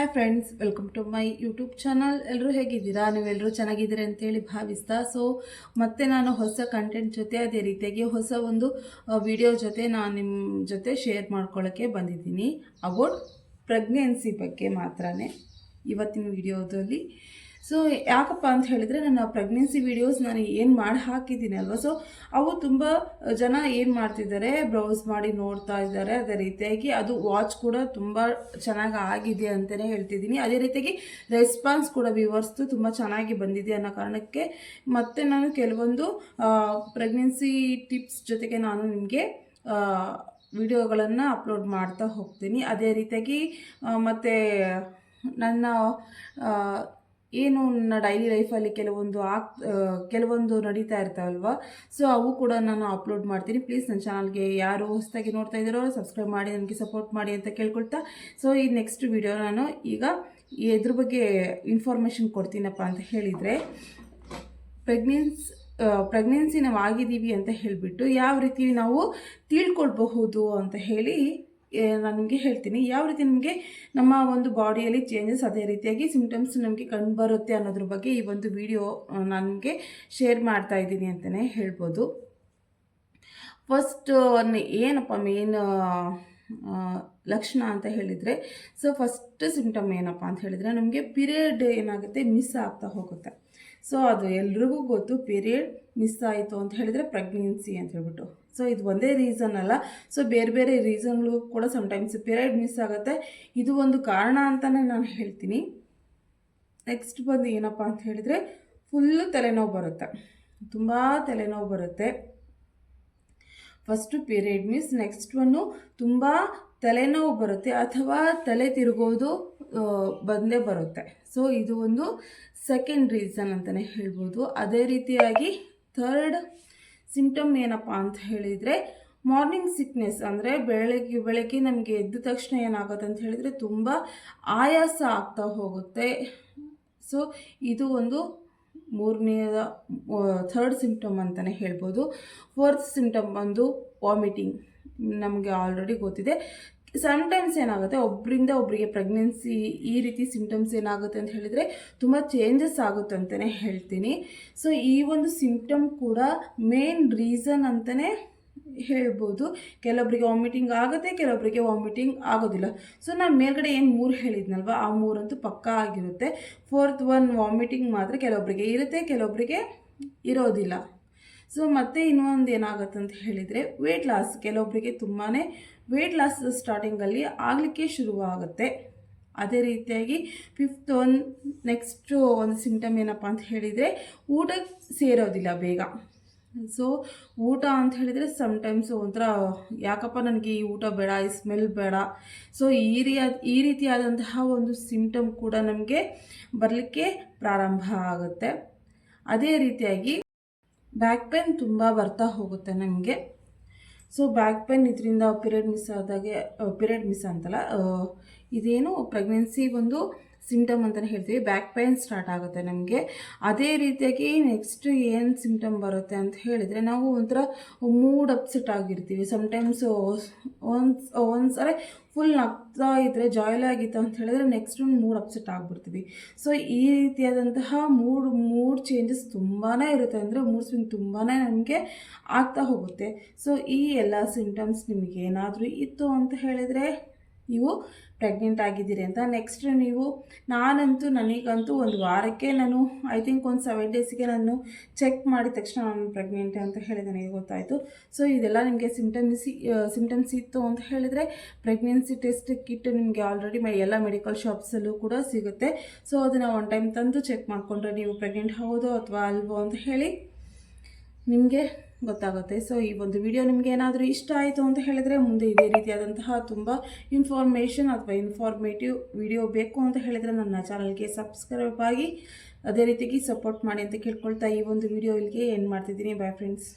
Hi friends welcome to my YouTube channel ಎಲ್ಲರೂ ಹೇಗಿದ್ದೀರಾ? ನೀವೆಲ್ಲರೂ ಚೆನ್ನಾಗಿದ್ದೀರಿ ಅಂತೇಳಿ ಭಾವಿಸ್ತಾ ಸೊ ಮತ್ತೆ ನಾನು ಹೊಸ ಕಂಟೆಂಟ್ ಜೊತೆ ಅದೇ ರೀತಿಯಾಗಿ ಹೊಸ ಒಂದು ವಿಡಿಯೋ ಜೊತೆ ನಾನು ನಿಮ್ಮ ಜೊತೆ ಶೇರ್ ಮಾಡ್ಕೊಳ್ಳೋಕ್ಕೆ ಬಂದಿದ್ದೀನಿ. ಅಬೌಟ್ ಪ್ರೆಗ್ನೆನ್ಸಿ ಬಗ್ಗೆ ಮಾತ್ರನೇ ಇವತ್ತಿನ ವಿಡಿಯೋದಲ್ಲಿ ಸೊ ಯಾಕಪ್ಪ ಅಂತ ಹೇಳಿದರೆ ನನ್ನ ಪ್ರೆಗ್ನೆನ್ಸಿ ವಿಡಿಯೋಸ್ ನಾನು ಏನು ಮಾಡಿ ಹಾಕಿದ್ದೀನಿ ಅಲ್ವಾ? ಸೊ ಅವು ತುಂಬ ಜನ ಏನು ಮಾಡ್ತಿದ್ದಾರೆ ಬ್ರೌಸ್ ಮಾಡಿ ನೋಡ್ತಾ ಇದ್ದಾರೆ. ಅದೇ ರೀತಿಯಾಗಿ ಅದು ವಾಚ್ ಕೂಡ ತುಂಬ ಚೆನ್ನಾಗಿ ಆಗಿದೆ ಅಂತಲೇ ಹೇಳ್ತಿದ್ದೀನಿ. ಅದೇ ರೀತಿಯಾಗಿ ರೆಸ್ಪಾನ್ಸ್ ಕೂಡ ವಿವರ್ಸ್ದು ತುಂಬ ಚೆನ್ನಾಗಿ ಬಂದಿದೆ ಅನ್ನೋ ಕಾರಣಕ್ಕೆ ಮತ್ತೆ ನಾನು ಕೆಲವೊಂದು ಪ್ರೆಗ್ನೆನ್ಸಿ ಟಿಪ್ಸ್ ಜೊತೆಗೆ ನಾನು ನಿಮಗೆ ವಿಡಿಯೋಗಳನ್ನು ಅಪ್ಲೋಡ್ ಮಾಡ್ತಾ ಹೋಗ್ತೀನಿ. ಅದೇ ರೀತಿಯಾಗಿ ಮತ್ತು ನನ್ನ ಏನು ನನ್ನ ಡೈಲಿ ಲೈಫಲ್ಲಿ ಕೆಲವೊಂದು ಆಗ್ ಕೆಲವೊಂದು ನಡೀತಾ ಇರ್ತಾವಲ್ವ ಸೊ ಅವು ಕೂಡ ನಾನು ಅಪ್ಲೋಡ್ ಮಾಡ್ತೀನಿ. ಪ್ಲೀಸ್ ನನ್ನ ಚಾನಲ್ಗೆ ಯಾರು ಹೊಸದಾಗಿ ನೋಡ್ತಾ ಇದ್ದಾರೋ ಸಬ್ಸ್ಕ್ರೈಬ್ ಮಾಡಿ, ನನಗೆ ಸಪೋರ್ಟ್ ಮಾಡಿ ಅಂತ ಕೇಳ್ಕೊಳ್ತಾ. ಸೊ ಈ ನೆಕ್ಸ್ಟ್ ವಿಡಿಯೋ ನಾನು ಈಗ ಇದ್ರ ಬಗ್ಗೆ ಇನ್ಫಾರ್ಮೇಷನ್ ಕೊಡ್ತೀನಪ್ಪ ಅಂತ ಹೇಳಿದರೆ ಪ್ರೆಗ್ನೆನ್ಸ್ ಪ್ರೆಗ್ನೆನ್ಸಿ ನಾವು ಆಗಿದ್ದೀವಿ ಅಂತ ಹೇಳಿಬಿಟ್ಟು ಯಾವ ರೀತಿ ನಾವು ತಿಳ್ಕೊಳ್ಬಹುದು ಅಂತ ಹೇಳಿ ನಾನು ನಿಮಗೆ ಹೇಳ್ತೀನಿ. ಯಾವ ರೀತಿ ನಿಮಗೆ ನಮ್ಮ ಒಂದು ಬಾಡಿಯಲ್ಲಿ ಚೇಂಜಸ್ ಅದೇ ರೀತಿಯಾಗಿ ಸಿಮ್ಟಮ್ಸ್ ನಮಗೆ ಕಂಡುಬರುತ್ತೆ ಅನ್ನೋದ್ರ ಬಗ್ಗೆ ಈ ಒಂದು ವಿಡಿಯೋ ನನಗೆ ಶೇರ್ ಮಾಡ್ತಾ ಇದ್ದೀನಿ ಅಂತಲೇ ಹೇಳ್ಬೋದು. ಫಸ್ಟ್ ಏನಪ್ಪ ಮೇನ್ ಲಕ್ಷಣ ಅಂತ ಹೇಳಿದರೆ ಸೊ ಫಸ್ಟ್ ಸಿಮ್ಟಮ್ ಏನಪ್ಪ ಅಂತ ಹೇಳಿದರೆ ನಮಗೆ ಪಿರಿಯಡ್ ಏನಾಗುತ್ತೆ ಮಿಸ್ ಆಗ್ತಾ ಹೋಗುತ್ತೆ. ಸೊ ಅದು ಎಲ್ರಿಗೂ ಗೊತ್ತು ಪಿರಿಯಡ್ ಮಿಸ್ ಆಯಿತು ಅಂತ ಹೇಳಿದರೆ ಪ್ರೆಗ್ನೆನ್ಸಿ ಅಂತ ಹೇಳ್ಬಿಟ್ಟು. ಸೊ ಇದು ಒಂದೇ ರೀಸನ್ ಅಲ್ಲ. ಸೊ ಬೇರೆ ಬೇರೆ ರೀಸನ್ಗಳು ಕೂಡ ಸಮ್ಟೈಮ್ಸ್ ಪೀರಿಯಡ್ ಮಿಸ್ ಆಗುತ್ತೆ. ಇದು ಒಂದು ಕಾರಣ ಅಂತಲೇ ನಾನು ಹೇಳ್ತೀನಿ. ನೆಕ್ಸ್ಟ್ ಬಂದು ಏನಪ್ಪ ಅಂತ ಹೇಳಿದರೆ ಫುಲ್ಲು ತಲೆನೋವು ಬರುತ್ತೆ. ತುಂಬ ತಲೆನೋವು ಬರುತ್ತೆ. ಫಸ್ಟು ಪೀರಿಯಡ್ ಮಿಸ್ ನೆಕ್ಸ್ಟ್ ಒಂದು ತುಂಬ ತಲೆನೋವು ಬರುತ್ತೆ ಅಥವಾ ತಲೆ ತಿರುಗೋದು ಬಂದೇ ಬರುತ್ತೆ. ಸೊ ಇದು ಒಂದು ಸೆಕೆಂಡ್ ರೀಸನ್ ಅಂತಲೇ ಹೇಳ್ಬೋದು. ಅದೇ ರೀತಿಯಾಗಿ ಥರ್ಡ್ ಸಿಂಟಮ್ ಏನಪ್ಪ ಅಂತ ಹೇಳಿದರೆ ಮಾರ್ನಿಂಗ್ ಸಿಕ್ನೆಸ್ ಅಂದರೆ ಬೆಳಗ್ಗೆ ಬೆಳಗ್ಗೆ ನಮಗೆ ಎದ್ದ ತಕ್ಷಣ ಏನಾಗುತ್ತೆ ಅಂತ ಹೇಳಿದರೆ ತುಂಬ ಆಯಾಸ ಆಗ್ತಾ ಹೋಗುತ್ತೆ. ಸೊ ಇದು ಒಂದು ಮೂರನೆಯ ಥರ್ಡ್ ಸಿಂಪ್ಟಮ್ ಅಂತಲೇ ಹೇಳ್ಬೋದು. ಫೋರ್ತ್ ಸಿಂಪ್ಟಮ್ ಬಂದು ವಾಮಿಟಿಂಗ್ ನಮಗೆ ಆಲ್ರೆಡಿ ಗೊತ್ತಿದೆ. ಸಮ್ಟೈಮ್ಸ್ ಏನಾಗುತ್ತೆ ಒಬ್ಬರಿಂದ ಒಬ್ಬರಿಗೆ ಪ್ರೆಗ್ನೆನ್ಸಿ ಈ ರೀತಿ ಸಿಂಪ್ಟಮ್ಸ್ ಏನಾಗುತ್ತೆ ಅಂತ ಹೇಳಿದರೆ ತುಂಬ ಚೇಂಜಸ್ ಆಗುತ್ತೆ ಅಂತಲೇ ಹೇಳ್ತೀನಿ. ಸೊ ಈ ಒಂದು ಸಿಂಪ್ಟಮ್ ಕೂಡ ಮೇನ್ ರೀಸನ್ ಅಂತಲೇ ಹೇಳ್ಬೋದು. ಕೆಲವೊಬ್ಬರಿಗೆ ವಾಮಿಟಿಂಗ್ ಆಗುತ್ತೆ ಕೆಲವೊಬ್ಬರಿಗೆ ವಾಮಿಟಿಂಗ್ ಆಗೋದಿಲ್ಲ. ಸೊ ನಾನು ಮೇಲ್ಗಡೆ ಏನು ಮೂರು ಹೇಳಿದ್ನಲ್ವ, ಆ ಮೂರಂತೂ ಪಕ್ಕಾ ಆಗಿರುತ್ತೆ. ಫೋರ್ತ್ ಒನ್ ವಾಮಿಟಿಂಗ್ ಮಾತ್ರ ಕೆಲವೊಬ್ಬರಿಗೆ ಇರುತ್ತೆ ಕೆಲವೊಬ್ಬರಿಗೆ ಇರೋದಿಲ್ಲ. ಸೊ ಮತ್ತೆ ಇನ್ನೊಂದು ಏನಾಗುತ್ತೆ ಅಂತ ಹೇಳಿದರೆ ವೆಯ್ಟ್ ಲಾಸ್ ಕೆಲವೊಬ್ಬರಿಗೆ ತುಂಬಾ ವೆಯ್ಟ್ ಲಾಸ್ ಸ್ಟಾರ್ಟಿಂಗಲ್ಲಿ ಆಗಲಿಕ್ಕೆ ಶುರುವಾಗುತ್ತೆ. ಅದೇ ರೀತಿಯಾಗಿ ಫಿಫ್ತ್ ಒನ್ ನೆಕ್ಸ್ಟು ಒಂದು ಸಿಂಟಮ್ ಏನಪ್ಪ ಅಂತ ಹೇಳಿದರೆ, ಊಟ ಸೇರೋದಿಲ್ಲ ಬೇಗ. ಸೊ ಊಟ ಅಂತ ಹೇಳಿದರೆ ಸಮ್ಟೈಮ್ಸ್ ಒಂಥರ, ಯಾಕಪ್ಪ ನನಗೆ ಈ ಊಟ ಬೇಡ, ಈ ಸ್ಮೆಲ್ ಬೇಡ. ಸೊ ಈ ರೀ ಈ ರೀತಿಯಾದಂತಹ ಒಂದು ಸಿಂಟಮ್ ಕೂಡ ನಮಗೆ ಬರಲಿಕ್ಕೆ ಪ್ರಾರಂಭ ಆಗುತ್ತೆ. ಅದೇ ರೀತಿಯಾಗಿ ಬ್ಯಾಕ್ ಪೇನ್ ತುಂಬ ಬರ್ತಾ ಹೋಗುತ್ತೆ ನನಗೆ ಸೊ ಬ್ಯಾಕ್ ಪೇನ್ ಇದರಿಂದ ಪಿರಿಯಡ್ ಮಿಸ್ ಆದಾಗೆ ಪಿರಿಯಡ್ ಮಿಸ್ ಅಂತಲ್ಲ ಇದೇನು ಪ್ರೆಗ್ನೆನ್ಸಿ ಒಂದು ಸಿಂಟಮ್ ಅಂತಲೇ ಹೇಳ್ತೀವಿ. ಬ್ಯಾಕ್ ಪೈನ್ ಸ್ಟಾರ್ಟ್ ಆಗುತ್ತೆ ನಮಗೆ. ಅದೇ ರೀತಿಯಾಗಿ ನೆಕ್ಸ್ಟ್ ಏನು ಸಿಂಟಮ್ ಬರುತ್ತೆ ಅಂತ ಹೇಳಿದರೆ ನಾವು ಒಂಥರ ಮೂಡ್ ಅಪ್ಸೆಟ್ ಆಗಿರ್ತೀವಿ. ಸಮ್ಟೈಮ್ಸ್ ಒನ್ಸ್ ಒಂದ್ಸರಿ ಫುಲ್ ನಗ್ತಾ ಇದ್ದರೆ ಜಾಯ್ಲ್ ಆಗಿತ್ತು ಅಂತ ಹೇಳಿದ್ರೆ ನೆಕ್ಸ್ಟ್ ಮೂಡ್ ಅಪ್ಸೆಟ್ ಆಗಿಬಿಡ್ತೀವಿ. ಸೊ ಈ ರೀತಿಯಾದಂತಹ ಮೂಡ್ ಮೂಡ್ ಚೇಂಜಸ್ ತುಂಬಾ ಇರುತ್ತೆ ಅಂದರೆ ಮೂಡ್ ಸ್ವಿಂಗ್ ತುಂಬಾ ನಮಗೆ ಆಗ್ತಾ ಹೋಗುತ್ತೆ. ಸೊ ಈ ಎಲ್ಲ ಸಿಂಟಮ್ಸ್ ನಿಮಗೆ ಏನಾದರೂ ಇತ್ತು ಅಂತ ಹೇಳಿದರೆ ನೀವು ಪ್ರೆಗ್ನೆಂಟ್ ಆಗಿದ್ದೀರಿ ಅಂತ. ನೆಕ್ಸ್ಟ್ ನೀವು, ನಾನಂತೂ ನನಗಂತೂ ಒಂದು ವಾರಕ್ಕೆ ನಾನು ಐ ಥಿಂಕ್ ಒಂದು ಸೆವೆನ್ ಡೇಸಿಗೆ ನಾನು ಚೆಕ್ ಮಾಡಿದ ತಕ್ಷಣ ನಾನು ಪ್ರೆಗ್ನೆಂಟ್ ಅಂತ ಹೇಳಿ ನನಗೆ ಗೊತ್ತಾಯಿತು. ಸೊ ಇದೆಲ್ಲ ನಿಮಗೆ ಸಿಂಟಮ್ಸ್ ಸಿಂಟಮ್ಸ್ ಇತ್ತು ಅಂತ ಹೇಳಿದರೆ ಪ್ರೆಗ್ನೆನ್ಸಿ ಟೆಸ್ಟ್ ಕಿಟ್ ನಿಮಗೆ ಆಲ್ರೆಡಿ ಎಲ್ಲ ಮೆಡಿಕಲ್ ಶಾಪ್ಸಲ್ಲೂ ಕೂಡ ಸಿಗುತ್ತೆ. ಸೊ ಅದನ್ನು ಒನ್ ಟೈಮ್ ತಂದು ಚೆಕ್ ಮಾಡಿಕೊಂಡ್ರೆ ನೀವು ಪ್ರೆಗ್ನೆಂಟ್ ಹೌದೋ ಅಥವಾ ಅಲ್ವೋ ಅಂತ ಹೇಳಿ ನಿಮಗೆ ಗೊತ್ತಾಗುತ್ತೆ. ಸೊ ಈ ಒಂದು ವಿಡಿಯೋ ನಿಮಗೆ ಏನಾದರೂ ಇಷ್ಟ ಆಯಿತು ಅಂತ ಹೇಳಿದರೆ ಮುಂದೆ ಇದೇ ರೀತಿಯಾದಂತಹ ತುಂಬ ಇನ್ಫಾರ್ಮೇಷನ್ ಅಥವಾ ಇನ್ಫಾರ್ಮೇಟಿವ್ ವಿಡಿಯೋ ಬೇಕು ಅಂತ ಹೇಳಿದರೆ ನನ್ನ ಚಾನಲ್ಗೆ ಸಬ್ಸ್ಕ್ರೈಬ್ ಆಗಿ, ಅದೇ ರೀತಿಗೆ ಸಪೋರ್ಟ್ ಮಾಡಿ ಅಂತ ಕೇಳ್ಕೊಳ್ತಾ ಈ ಒಂದು ವಿಡಿಯೋ ಇಲ್ಲಿಗೆ ಏನು ಮಾಡ್ತಿದ್ದೀನಿ. Bye friends